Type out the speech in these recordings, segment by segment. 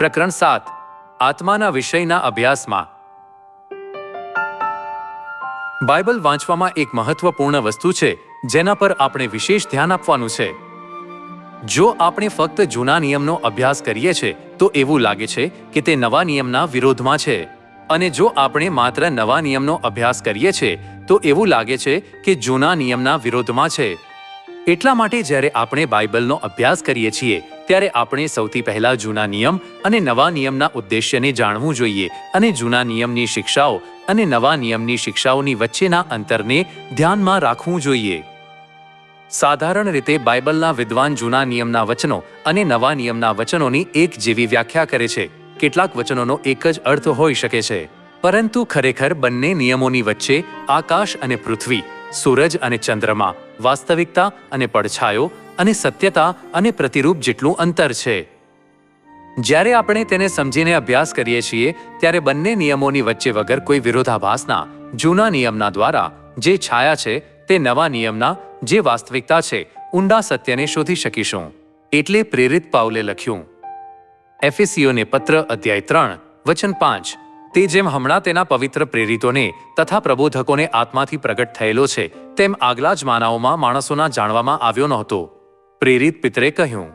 પ્રકરણ સાત, આત્માના વિષયના અભ્યાસમાં. બાઇબલ વાંચવામાં એક મહત્વપૂર્ણ વસ્તુ છે, જેના પર આપણે વિશેષ ધ્યાન આપવાનું છે. જો આપણે ફક્ત જૂના નિયમનો અભ્યાસ કરીએ છીએ તો એવું લાગે છે કે તે નવા નિયમના વિરોધમાં છે. અને જો આપણે માત્ર નવા નિયમનો અભ્યાસ કરીએ છીએ તો એવું લાગે છે કે જૂના નિયમના વિરોધમાં છે. એટલા માટે જ્યારે આપણે બાઇબલનો અભ્યાસ કરીએ છીએ ત્યારે આપણે સૌથી પહેલા જૂના નિયમ અને નવા નિયમના ઉદ્દેશ્યને જાણવું જોઈએ અને જૂના નિયમની શિક્ષાઓ અને નવા નિયમની શિક્ષાઓની વચ્ચેના અંતરને ધ્યાનમાં રાખવું જોઈએ. સાધારણ રીતે બાઇબલના વિદ્વાન જૂના નિયમના વચનો અને નવા નિયમના વચનોની એક જેવી વ્યાખ્યા કરે છે. કેટલાક વચનોનો એક જ અર્થ હોઈ શકે છે. પરંતુ ખરેખર બંને નિયમોની વચ્ચે આકાશ અને પૃથ્વી, સૂરજ અને ચંદ્રમા, વાસ્તવિકતા અને પડછાયો અને સત્યતા અને પ્રતિરૂપ જેટલું અંતર છે. જ્યારે આપણે તેને સમજીને અભ્યાસ કરીએ છીએ, ત્યારે બંને નિયમોની વચ્ચે વગર કોઈ વિરોધાભાસના, જૂના નિયમના દ્વારા, જે છાયા છે, તે નવા નિયમના, જે વાસ્તવિકતા છે, ઊંડા સત્યને શોધી શકીશું. એટલે પ્રેરિત પાઉલે લખ્યું. એફએસીઓને પત્ર અધ્યાય ત્રણ, વચન પાંચ. તે જેમ હમણાં તેના પવિત્ર પ્રેરિતોને તથા પ્રબોધકોને આત્માથી પ્રગટ થયેલો છે, તેમ આગલા જ માનાઓમાં માણસોના જાણવામાં આવ્યો નહોતો. પ્રેરિત પિતરે કહ્યું,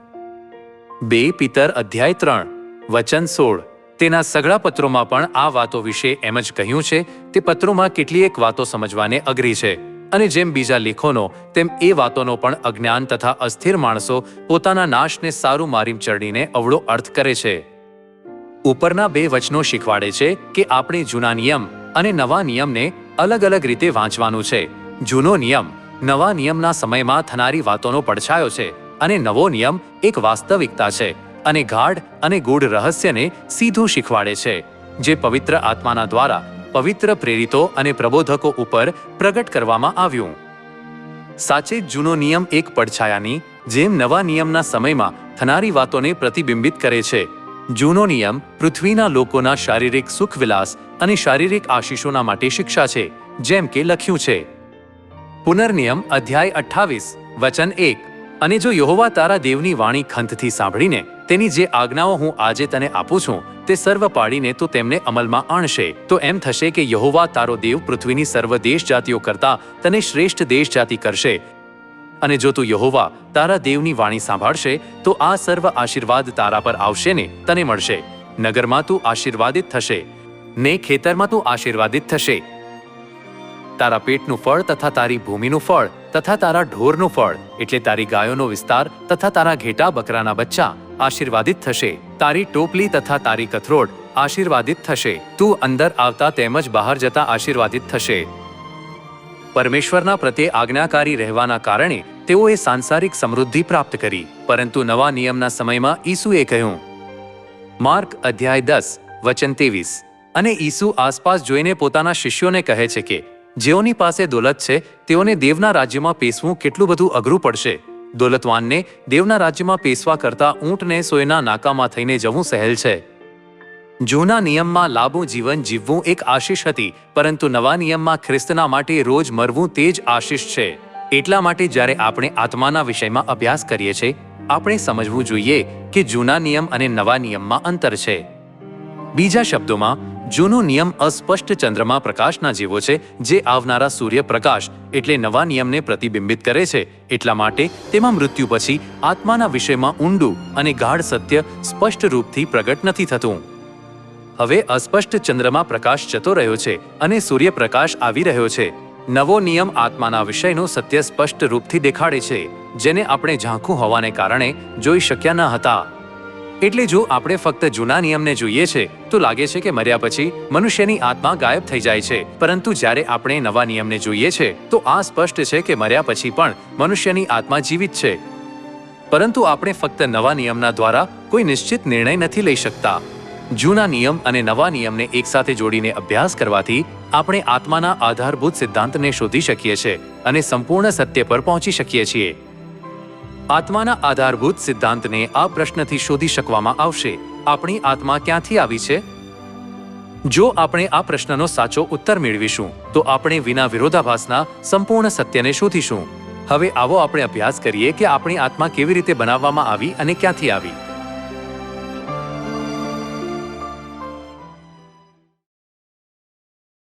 બે પિતર અધ્યાય ત્રણ, વચન સોળ, તેના સઘળા પત્રોમાં પણ આ વાતો વિશે એમ જ કહ્યું છે, તે પત્રોમાં કેટલીક વાતો સમજવાને અઘરી છે. અને જેમ બીજા લેખોનો, તેમ એ વાતોનો પણ અજ્ઞાન તથા અસ્થિર માણસો પોતાના નાશને સારું મારીમ ચડીને અવળો અર્થ કરે છે. ઉપરના બે વચનો શીખવાડે છે કે આપણે જૂના નિયમ અને નવા નિયમને અલગ અલગ રીતે વાંચવાનું છે. જૂનો નિયમ નવા નિયમના સમયમાં થનારી વાતોનો પડછાયો છે અને નવો નિયમ એક વાસ્તવિકતા છે અને ગાઢ અને ગૂઢ રહસ્યને સીધું શીખવાડે છે, જે પવિત્ર આત્માના દ્વારા પવિત્ર પ્રેરિતો અને પ્રબોધકો ઉપર પ્રગટ કરવામાં આવ્યું. સાચે જૂનો નિયમ એક પડછાયાની જેમ નવા નિયમના સમયમાં થનારી વાતોને પ્રતિબિંબિત કરે છે. જૂનો નિયમ પૃથ્વીના લોકોના શારીરિક સુખવિલાસ અને શારીરિક આશીષોના માટે શિક્ષા છે, જેમ કે લખ્યું છે. પુનર્નિયમ અધ્યાય અઠ્ઠાવીસ, વચન એક. અને જો યહોવા તારા દેવની વાણી ખંતથી સાંભળીને તેની જે આજ્ઞાઓ હું આજે તને આપું છું, તે સર્વ પાડીને તો તેમને અમલમાં આણશે, તો એમ થશે કે યહોવા તારો દેવ પૃથ્વીની સર્વ દેશ જાતિઓ કરતા તને શ્રેષ્ઠ દેશ જાતિ કરશે. અને જો તું યહોવા તારા દેવની વાણી સાંભળશે, તો આ સર્વ આશીર્વાદ તારા પર આવશે ને, તને મળશે. નગરમાં તું આશીર્વાદિત થશે. ને ખેતરમાં તું આશીર્વાદિત થશે. તારા પેટનું ફળ તથા તારી ભૂમિનું ફળ તથા તારા ઢોરનું ફળ, એટલે તારી ગાયોનો વિસ્તાર તથા તારા ઘેટા બકરાના બચ્ચા. આશીર્વાદિત થશે. તારી ટોપલી તથા તારી કથરોડ આશીર્વાદિત થશે. તું અંદર આવતા તેમજ બહાર જતા આશીર્વાદિત થશે. પરમેશ્વરના પ્રત્યે આજ્ઞાકારી રહેવાના કારણે તેઓએ સાંસારિક સમૃદ્ધિ પ્રાપ્ત કરી, પરંતુ નવા નિયમના સમયમાં ઈસુએ કહ્યું, માર્ક અધ્યાય દસ, વચન ત્રેવીસ. અને ઈસુ આસપાસ જોઈને પોતાના શિષ્યોને કહે છે કે જેઓની પાસે દોલત છે, તેઓને દેવના રાજ્યમાં પેસવું કેટલું બધું અઘરું પડશે. દોલતવાનને દેવના રાજ્યમાં પેસવા કરતા ઊંટને સોયના નાકામાં થઈને જવું સહેલ છે. જૂના નિયમમાં લાંબુ જીવન જીવવું એક આશીષ હતી, પરંતુ નવા નિયમમાં ખ્રિસ્તના માટે રોજ મરવું તે જ આશીષ છે. એટલા માટે જ્યારે આપણે આત્માના વિષયમાં અભ્યાસ કરીએ છીએ, આપણે સમજવું જોઈએ કે જૂના નિયમ અને નવા નિયમમાં અંતર છે. બીજા શબ્દોમાં, જૂનો નિયમ અસ્પષ્ટ ચંદ્રમા પ્રકાશના જેવો છે, જે આવનારા સૂર્યપ્રકાશ એટલે નવા નિયમને પ્રતિબિંબિત કરે છે. એટલા માટે, તેમાં મૃત્યુ પછી, આત્માના વિષયમાં ઊંડું અને ગાઢ સત્ય સ્પષ્ટ રૂપથી પ્રગટ નથી થતું. હવે અસ્પષ્ટ ચંદ્રમાં પ્રકાશ જતો રહ્યો છે અને સૂર્યપ્રકાશ આવી રહ્યો છે. નવો નિયમ આત્માના વિષયનું સત્ય સ્પષ્ટ રૂપથી દેખાડે છે, જેને આપણે ઝાંખું હોવાને કારણે જોઈ શક્યા ન હતા. એટલે જો આપણે ફક્ત જૂના નિયમને જોઈએ છે, તો લાગે છે કે મર્યા પછી મનુષ્યની આત્મા ગાયબ થઈ જાય છે. પરંતુ જ્યારે આપણે નવા નિયમને જોઈએ છે, તો આ સ્પષ્ટ છે કે મર્યા પછી પણ મનુષ્યની આત્મા જીવિત છે. પરંતુ આપણે ફક્ત નવા નિયમના દ્વારા કોઈ નિશ્ચિત નિર્ણય નથી લઈ શકતા. જૂના નિયમ અને નવા નિયમને એકસાથે જોડીને અભ્યાસ કરવાથી આપણે આત્માના આધારભૂત સિદ્ધાંતને શોધી શકીએ છીએ અને સંપૂર્ણ સત્ય પર પહોંચી શકીએ છીએ. આત્માના આધારભૂત સિદ્ધાંતને આ પ્રશ્નથી શોધી શકવામાં આવશે. આપણી આત્મા ક્યાંથી આવી છે? જો આપણે આ પ્રશ્નનો સાચો ઉત્તર મેળવીશું, તો આપણે વિના વિરોધાભાસના સંપૂર્ણ સત્યને શોધીશું. હવે આવો આપણે અભ્યાસ કરીએ કે આપણી આત્મા કેવી રીતે બનાવવામાં આવી અને ક્યાંથી આવી.